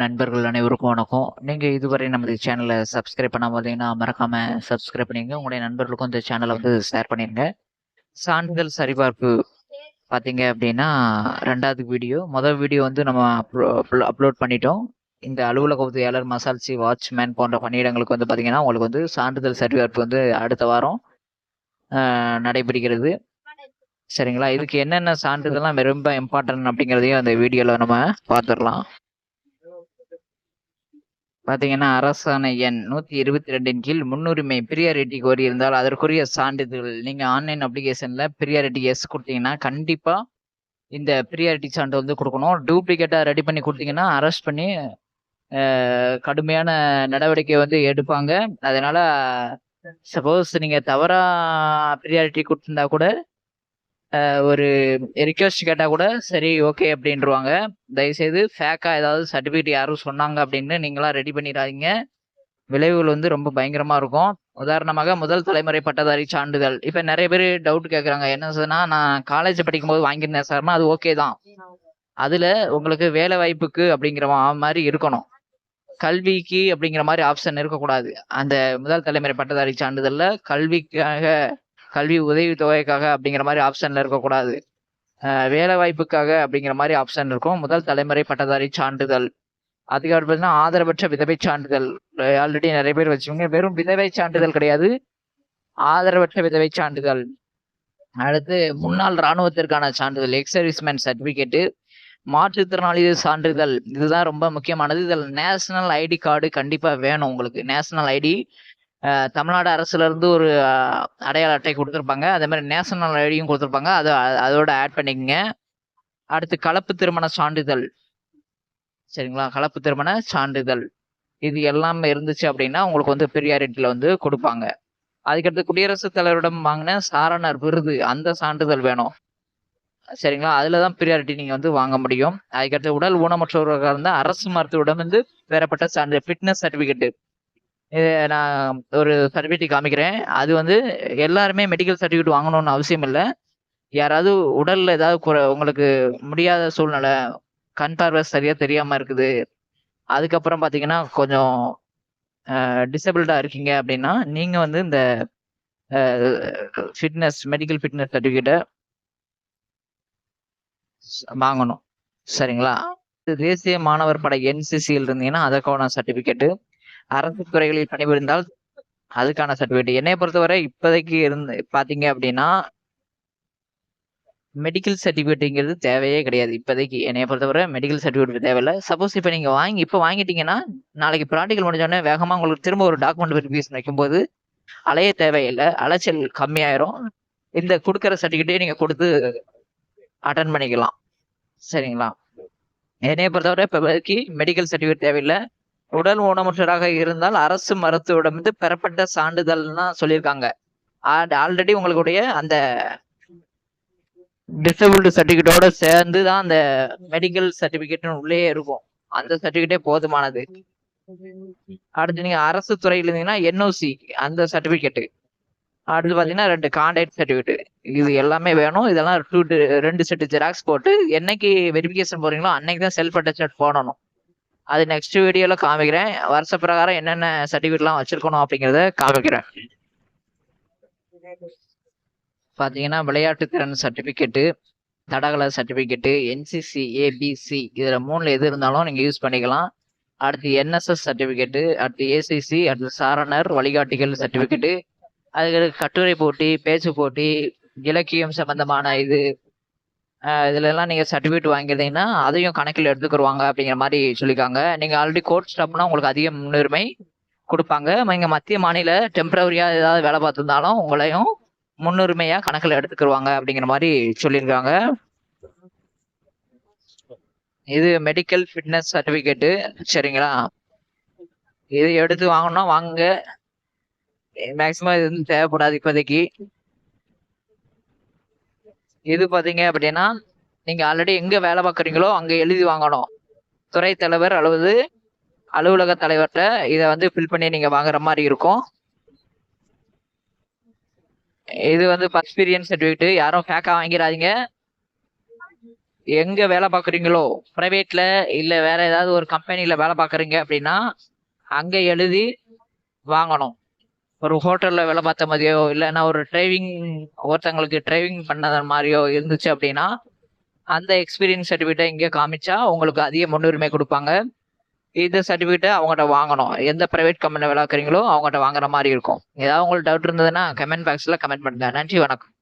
நண்பர்கள் அனைவருக்கும் வணக்கம். நீங்கள் இதுவரை நமது சேனலை சப்ஸ்கிரைப் பண்ணாமல் பார்த்தீங்கன்னா மறக்காமல் சப்ஸ்கிரைப் பண்ணிங்க உங்களுடைய நண்பர்களுக்கும் இந்த சேனலை வந்து ஷேர் பண்ணிடுங்க சான்றிதழ் சரிபார்ப்பு பார்த்தீங்க அப்படின்னா ரெண்டாவது வீடியோ. முதல் வீடியோ வந்து நம்ம அப்லோட் பண்ணிட்டோம். இந்த அலுவலக உதவியாளர் மசால்சி வாட்ச்மேன் போன்ற பணியிடங்களுக்கு வந்து பார்த்தீங்கன்னா உங்களுக்கு வந்து சான்றிதழ் சரிபார்ப்பு வந்து அடுத்த வாரம் நடைபெறுகிறது. சரிங்களா? இதுக்கு என்னென்ன சான்றிதழ்லாம் ரொம்ப இம்பார்ட்டன்ட் அப்படிங்கிறதையும் அந்த வீடியோவில் நம்ம பார்த்துடலாம். பார்த்தீங்கன்னா அரசாணை எண் நூற்றி இருபத்தி ரெண்டின் கீழ் முன்னுரிமை பிரியாரிட்டி கோரியிருந்தால் அதற்குரிய சான்றிதழ். நீங்கள் ஆன்லைன் அப்ளிகேஷனில் பிரியாரிட்டி எஸ் கொடுத்தீங்கன்னா கண்டிப்பாக இந்த பிரியாரிட்டி சான்று வந்து கொடுக்கணும். டூப்ளிகேட்டாக ரெடி பண்ணி கொடுத்தீங்கன்னா அரெஸ்ட் பண்ணி கடுமையான நடவடிக்கை வந்து எடுப்பாங்க. அதனால சப்போஸ் நீங்கள் தவறாக பிரியாரிட்டி கொடுத்துருந்தா கூட ஒரு ரிக்வெஸ்ட் கேட்டால் கூட சரி ஓகே அப்படின்றவாங்க. தயவுசெய்து ஃபேக்காக ஏதாவது சர்டிஃபிகேட் யாரும் சொன்னாங்க அப்படின்னு நீங்களாம் ரெடி பண்ணிடாதீங்க. விளைவுகள் வந்து ரொம்ப பயங்கரமாக இருக்கும். உதாரணமாக முதல் தலைமுறை பட்டதாரி சான்றிதழ். இப்போ நிறைய பேர் டவுட் கேட்குறாங்க என்ன சொன்னா நான் காலேஜ் படிக்கும்போது வாங்கியிருந்தேன் சார்னா அது ஓகே தான். அதில் உங்களுக்கு வேலை வாய்ப்புக்கு அப்படிங்கிற மாதிரி இருக்கணும். கல்விக்கு அப்படிங்கிற மாதிரி ஆப்ஷன் இருக்கக்கூடாது. அந்த முதல் தலைமுறை பட்டதாரி சான்றிதழில் கல்விக்காக கல்வி உதவி தொகைக்காக அப்படிங்கிற மாதிரி ஆப்ஷன்ல இருக்கக்கூடாது. வேலை வாய்ப்புக்காக அப்படிங்கிற மாதிரி ஆப்ஷன் இருக்கும். முதல் தலைமுறை பட்டதாரி சான்றிதழ். அதுக்கு அடுத்து பார்த்தீங்கன்னா ஆதரவற்ற விதவை சான்றிதழ். ஆல்ரெடி நிறைய பேர் வச்சுக்கோங்க வெறும் விதவை சான்றிதழ் கிடையாது. ஆதரவற்ற விதவை சான்றிதழ். அடுத்து முன்னாள் இராணுவத்திற்கான சான்றிதழ் எக்ஸ் சர்டிஃபிகேட்டு சர்டிபிகேட்டு மாற்றுத்திறனாளி சான்றிதழ். இதுதான் ரொம்ப முக்கியமானது. இதில் நேஷனல் ஐடி கார்டு கண்டிப்பாக வேணும் உங்களுக்கு. நேஷனல் ஐடி தமிழ்நாடு அரசுலேருந்து ஒரு அடையாள அட்டை கொடுத்துருப்பாங்க. அதே மாதிரி நேஷனல் ஐடியும் கொடுத்துருப்பாங்க. அதை அதோட ஆட் பண்ணிக்கங்க. அடுத்து கலப்பு திருமண சான்றிதழ். சரிங்களா? கலப்பு திருமண சான்றிதழ். இது எல்லாம் இருந்துச்சு அப்படின்னா உங்களுக்கு வந்து பெரியாரிட்டியில் வந்து கொடுப்பாங்க. அதுக்கடுத்து குடியரசுத் தலைவரிடம் வாங்கின சாரணர் விருது அந்த சான்றிதழ் வேணும். சரிங்களா? அதில் தான் ப்ரியாரிட்டி நீங்கள் வந்து வாங்க முடியும். அதுக்கடுத்து உடல் ஊனமற்றவர்களாக இருந்தால் அரசு மருத்துவரிடம் வந்து பெறப்பட்ட சான்றிதழ் ஃபிட்னஸ் சர்டிஃபிகேட்டு நான் ஒரு சர்டிஃபிகேட் காமிக்கிறேன். அது வந்து எல்லாருமே மெடிக்கல் சர்டிஃபிகேட் வாங்கணும்னு அவசியம் இல்லை. யாராவது உடலில் ஏதாவது குறை உங்களுக்கு முடியாத சூழ்நிலை கண் பார்வை சரியாக தெரியாமல் இருக்குது. அதுக்கப்புறம் பார்த்தீங்கன்னா கொஞ்சம் டிசபிள்டாக இருக்கீங்க அப்படின்னா நீங்கள் வந்து இந்த ஃபிட்னஸ் மெடிக்கல் ஃபிட்னஸ் சர்டிஃபிகேட்டை வாங்கணும். சரிங்களா? இது தேசிய மாணவர் படை என்சிசியில் இருந்தீங்கன்னா அதற்கான சர்டிஃபிகேட்டு அரசு துறைகளில் பணிபுரிந்தால் அதுக்கான சர்டிஃபிகேட் என்னை பொறுத்தவரை இப்போதைக்கு இருந்து பார்த்தீங்க அப்படின்னா மெடிக்கல் சர்டிஃபிகேட்டுங்கிறது தேவையே கிடையாது இப்போதைக்கு. என்னைய பொறுத்தவரை மெடிக்கல் சர்டிஃபிகேட் தேவையில்லை. சப்போஸ் இப்போ நீங்கள் வாங்கி இப்போ வாங்கிட்டீங்கன்னா நாளைக்கு ப்ராக்டிக்கல் முடிஞ்சோடனே வேகமாக உங்களுக்கு திரும்ப ஒரு டாக்குமெண்ட் வெரிஃபிகேஷன் வைக்கும்போது அலைய தேவையில்லை. அலைச்சல் கம்மியாயிரும். இந்த கொடுக்குற சர்டிஃபிகேட்டே நீங்கள் கொடுத்து அட்டன் பண்ணிக்கலாம். சரிங்களா? என்னைய பொறுத்தவரை இப்போதைக்கு மெடிக்கல் சர்டிஃபிகேட் தேவையில்லை. உடல் ஊனமுற்றராக இருந்தால் அரசு மருத்துவமிருந்து வந்து பெறப்பட்ட சான்றிதழ்னா சொல்லியிருக்காங்க. ஆல்ரெடி உங்களுடைய அந்த டிசபிள்டு சர்டிஃபிகேட்டோட சேர்ந்து தான் அந்த மெடிக்கல் சர்டிஃபிகேட் உள்ளே இருக்கும். அந்த சர்டிஃபிகேட்டே போதுமானது. அடுத்து நீங்க அரசு துறையில் இருந்தீங்கன்னா என்ஓசி அந்த சர்டிஃபிகேட்டு அடுத்து பார்த்தீங்கன்னா ரெண்டு கான்டாக்ட் சர்டிஃபிகேட் இது எல்லாமே வேணும். இதெல்லாம் டூ ரெண்டு செட்டு ஜெராக்ஸ் போட்டு என்னைக்கு வெரிஃபிகேஷன் போறீங்களோ அன்னைக்கு தான் செல்ஃப் அட்டஸ்டட் போடணும். அது நெக்ஸ்ட் வீடியோல காமிக்கிறேன். வருஷ பிரகாரம் என்னென்ன சர்டிஃபிகேட்லாம் வச்சிருக்கணும் அப்படிங்கிறத காமிக்கிறேன். பார்த்தீங்கன்னா விளையாட்டு திறன் சர்டிஃபிகேட்டு தடகள சர்டிஃபிகேட்டு என்சிசி ஏபிசி இதில் மூணில் எது இருந்தாலும் நீங்கள் யூஸ் பண்ணிக்கலாம். அடுத்து என்எஸ்எஸ் சர்டிஃபிகேட்டு அடுத்து ஏசிசி அடுத்து சாரணர் வழிகாட்டிகள் சர்டிஃபிகேட்டு அதுக்கு கட்டுரை போட்டி பேச்சு போட்டி இலக்கியம் சம்பந்தமான இது இதுலலாம் இதுல எல்லாம் நீங்க சர்டிஃபிகேட் வாங்கியிருந்தீங்கன்னா அதையும் கணக்கில் எடுத்துக்கிடுவாங்க அப்படிங்கிற மாதிரி சொல்லியிருக்காங்க. நீங்க ஆல்ரெடி கோர்ட் ஸ்டாப்னா உங்களுக்கு அதிக முன்னுரிமை கொடுப்பாங்க. நீங்க மத்திய மாநில டெம்பரவரியா ஏதாவது வேலை பார்த்துருந்தாலும் உங்களையும் முன்னுரிமையா கணக்கில் எடுத்துக்கிடுவாங்க அப்படிங்கிற மாதிரி சொல்லியிருக்காங்க. இது மெடிக்கல் ஃபிட்னஸ் சர்டிஃபிகேட்டு சரிங்களா? இது எடுத்து வாங்கணும்னா வாங்குங்க. மேக்சிமம் இது தேவைப்படாது இப்போதைக்கு. இது பார்த்தீங்க அப்படின்னா நீங்கள் ஆல்ரெடி எங்கே வேலை பார்க்குறீங்களோ அங்கே எழுதி வாங்கணும். துறை தலைவர் அல்லது அலுவலக தலைவர்கிட்ட இதை வந்து ஃபில் பண்ணி நீங்கள் வாங்குற மாதிரி இருக்கும். இது வந்து எக்ஸ்பீரியன்ஸ் சர்டிஃபிகேட் யாரும் ஃபேக்காக வாங்கிடாதீங்க. எங்கே வேலை பார்க்குறீங்களோ ப்ரைவேட்டில் இல்லை வேறு ஏதாவது ஒரு கம்பெனியில் வேலை பார்க்குறீங்க அப்படின்னா அங்கே எழுதி வாங்கணும். ஒரு ஹோட்டல்ல வேலை பார்த்த மாதிரியோ இல்லைன்னா ஒரு டிரைவிங் ஒருத்தங்களுக்கு டிரைவிங் பண்ணத மாதிரியோ இருந்துச்சு அப்படின்னா அந்த எக்ஸ்பீரியன்ஸ் சர்டிஃபிகேட்டை இங்கே காமிச்சா உங்களுக்கு அதிக முன்னுரிமை கொடுப்பாங்க. இந்த சர்டிஃபிகேட்டை அவங்ககிட்ட வாங்கணும். எந்த ப்ரைவேட் கம்பெனியில் விளாக்குறீங்களோ அவங்ககிட்ட வாங்குற மாதிரி இருக்கும். ஏதாவது உங்களுக்கு டவுட் இருந்ததுன்னா கமெண்ட் பாக்ஸில் கமெண்ட் பண்ணுங்க. நன்றி வணக்கம்.